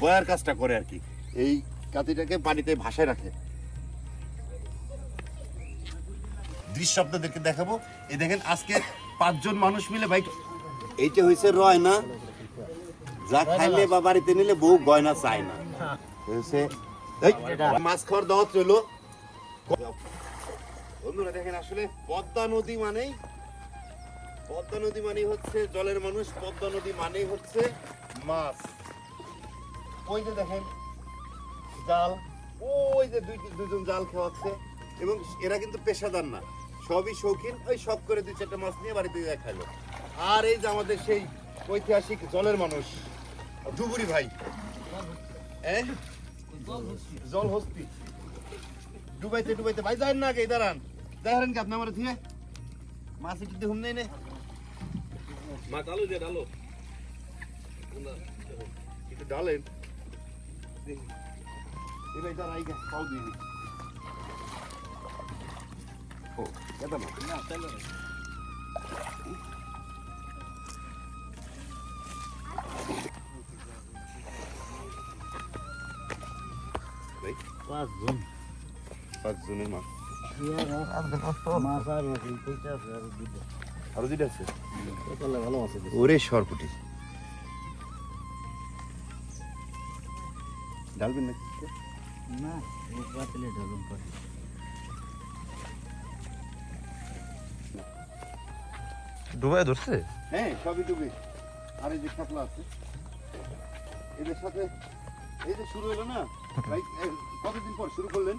বয়ার কাজটা করে আর কি। এই কাতিটাকে পানিতে ভাসায় রাখে। দৃশ্য আপনাদেরকে দেখাবো। এই দেখেন আজকে পাঁচজন মানুষ মিলে বাইক এইটা হয়েছে রয় না যা খাইলে বা বাড়িতে নিলে বউ গয়না চায় না। হয়েছে মাছ খাওয়ার দাওয়াত রইল। বন্ধুরা দেখেন আসলে পদ্মা নদী মানেই পদ্মা নদী মানেই হচ্ছে জলের মানুষ পদ্মা নদী মানেই হচ্ছে মাছ। ওই যে দেখেন জাল ওই যে দুই দুজন জাল খাওয়াচ্ছে এবং এরা কিন্তু পেশাদার না। সবই শৌখিন ওই সব করে দুই চারটা মাছ নিয়ে বাড়িতে খাইলো। আর এই যে আমাদের সেই ঐতিহাসিক জলের মানুষ ডুবুরি ভাই। হ্যাঁ জল হস্তি ডুবাইতে ডুবাইতে। ভাই যাই না আগে দাঁড়ান। দেখেন কি আপনি আমার থিয়ে মাছ একটু দেখুন নেই নে। মা ডালো যে ডালো। ডালেন। এই ভাই দাঁড়াই গে পাও দিবি ও কেটা মাছ না চলো ভাই পাঁচজন পাঁচ জনের মাছ মাছ আর ভালো আছে। ওরে সরপুটি। ডালবেন নাকি? না ঢালুন ডুবাই ধরছে? হ্যাঁ সবই ডুবে আর এই যে কাতলা আছে। এদের সাথে এই যে শুরু হলো না? কতদিন পর শুরু করলেন?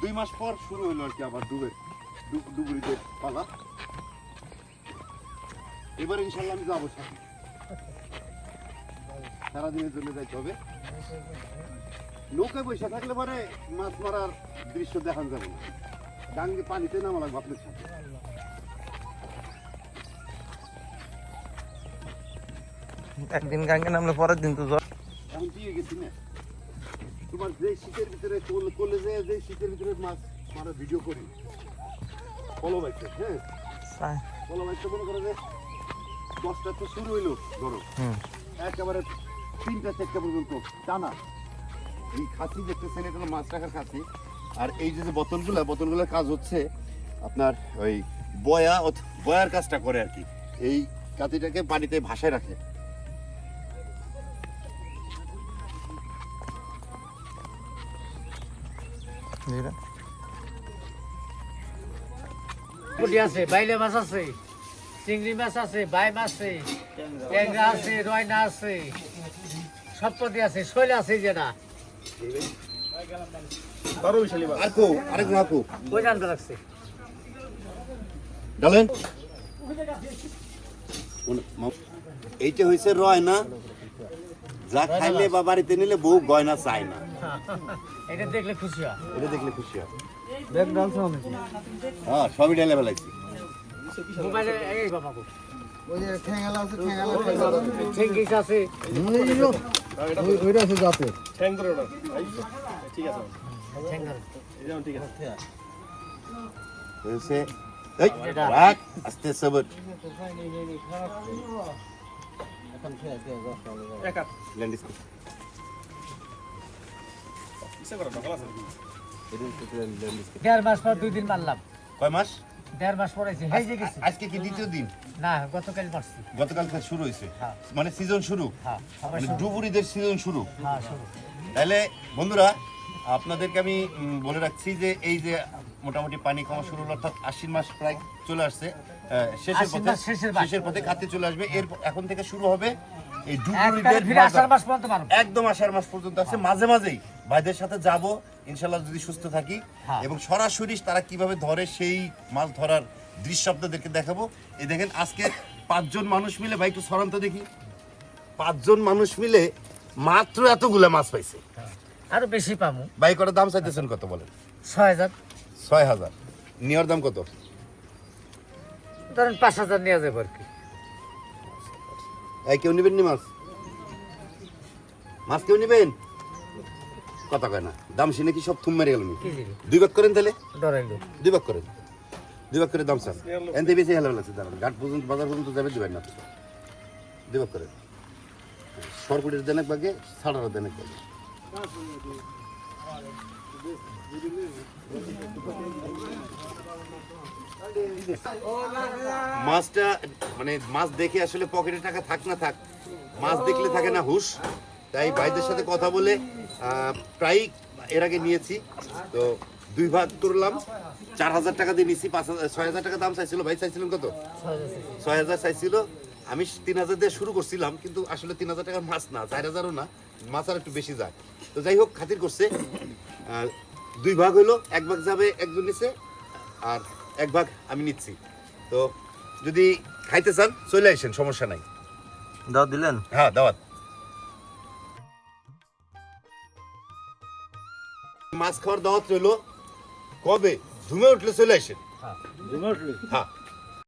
দুই মাস পর শুরু হলো আর কি আবার ডুবে ডুব- ডুবুরিতে পালা। এবার ইনশাল্লাহ আমি যাব সাথে। সারাদিনের জন্য যাইতে হবে। নৌকায় বসে থাকলে পরে মাছ মারার দৃশ্য দেখান যাবে না। ডাঙ্গে পানিতে নামা লাগবে আপনার সাথে। একদিন গাঙ্গে নামলে পরের দিন তো জ্বর। এখন দিয়ে গেছি না। তোমার যে শীতের ভিতরে কোল- কোলে যে শীতের ভিতরে মাছ মারা ভিডিও করি। পলো বাইকটা হ্যাঁ? চাই। পলো বাইকটা মনে করো যে দশটা তো শুরু হইল ধরো। একেবারে তিনটা চারটা পর্যন্ত। টানা এই খাসি দেখতেছেন এটা হলো মাছ রাখার খাসি, আর এই যে বোতলগুলো, বোতলগুলোর কাজ হচ্ছে আপনার ওই বয়া বয়ার কাজটা করে আর কি। এই কাতিটাকে পানিতে ভাসায় রাখে। পুটি আছে, বাইলে মাছ আছে, চিংড়ি মাছ আছে, বাই মাছ আছে, ট্যাংরা আছে, রয়না আছে। সপ্তটি আছে শৈল আছে যেটা আর কো আরেক না ওই জানতে লাগছে ডালেন এইটা হয়েছে রয় না? যা খাইলে বা বাড়িতে নিলে বউ গয়না চায় না। এটা দেখলে খুশি হয়। এটা দেখলে খুশি হয়। ব্যাগ ডালছে অনেক হ্যাঁ সবই ঢেলে ফেলাইছি। মোবাইলে এই বাবা ওই যে ঠেঙ্গালা আছে ঠেঙ্গালা ঠেঙ্গিস আছে। ওইটা আছে জাতের। ঠ্যাং ওটা। ঠিক ঠিক আস্তে সবর। দেড় মাস পর দুই দিন মারলাম। কয় মাস? দেড় মাস গেছি। আজকে কি দ্বিতীয় দিন? না গতকাল গতকাল থেকে শুরু হয়েছে? হ্যাঁ। মানে সিজন শুরু? হ্যাঁ মানে ডুবুরিদের সিজন শুরু? হ্যাঁ শুরু। তাহলে বন্ধুরা আপনাদেরকে আমি বলে রাখছি যে এই যে মোটামুটি পানি কমা শুরু হলো অর্থাৎ আশ্বিন মাস প্রায় চলে আসছে। শেষের পথে শেষের শেষের পথে কাতে চলে আসবে। এর এখন থেকে শুরু হবে এই। মাস পর্যন্ত একদম আষাঢ় মাস পর্যন্ত আছে। মাঝে মাঝেই ভাইদের সাথে যাব ইনশাল্লাহ যদি সুস্থ থাকি। হ্যাঁ। এবং সরাসরি তারা কীভাবে ধরে সেই মাছ ধরার দৃশ্য আপনাদেরকে দেখাবো। এই দেখেন আজকে পাঁচজন মানুষ মিলে ভাই একটু সরান্ত দেখি। পাঁচজন মানুষ মিলে মাত্র এতগুলা মাছ পাইছে। আরও বেশি পাবো ভাই কটার দাম চাইতেছেন কত বলেন? ছয় হাজার। ছয় হাজার। নেওয়ার দাম কত? ধরেন পাঁচ হাজার নিয়ে যাব আর কি। এই কেউ নেবেন নি মাছ? মাছ কেউ নেবেন? কথা কয় না দাম শুনে কি সব থুম মেরে গেল দুই ভাগ করেন তাহলে? দুই। ভাগ করেন। দুই ভাগ করে দাম স্যার এনতে বেশি হেলা লাগছে দাঁড়ান। ঘাট পর্যন্ত বাজার পর্যন্ত যাবে দিবেন না। দুই ভাগ করেন। সরকুটের দেনেক বাগে ছাড়ারও দেনেক বাগে মাছটা মানে মাছ দেখে আসলে পকেটে টাকা থাক না থাক, মাছ দেখলে থাকে না হুশ। তাই ভাইদের সাথে কথা বলে প্রায় এর আগে নিয়েছি। তো দুই ভাগ করলাম। চার হাজার টাকা দিয়ে নিছি, পাঁচ হাজার, ছয় হাজার টাকা দাম চাইছিল। ভাই, চাইছিলেন কত? ছয় হাজার চাইছিল। আমি তিন হাজার দিয়ে শুরু করছিলাম, কিন্তু আসলে তিন হাজার টাকার মাছ না, চার হাজারও না। মাছ আর একটু বেশি যায়। তো যাই হোক, খাতির করছে। দুই ভাগ হইল, এক ভাগ যাবে, একজন নিচে আর এক ভাগ আমি নিচ্ছি। তো যদি খাইতে চান চলে আসেন সমস্যা নাই। দাওয়াত দিলেন? হ্যাঁ দাওয়াত। মাছ খাওয়ার দাওয়াত রইল। কবে? ধুমে উঠলে চলে আসেন। হ্যাঁ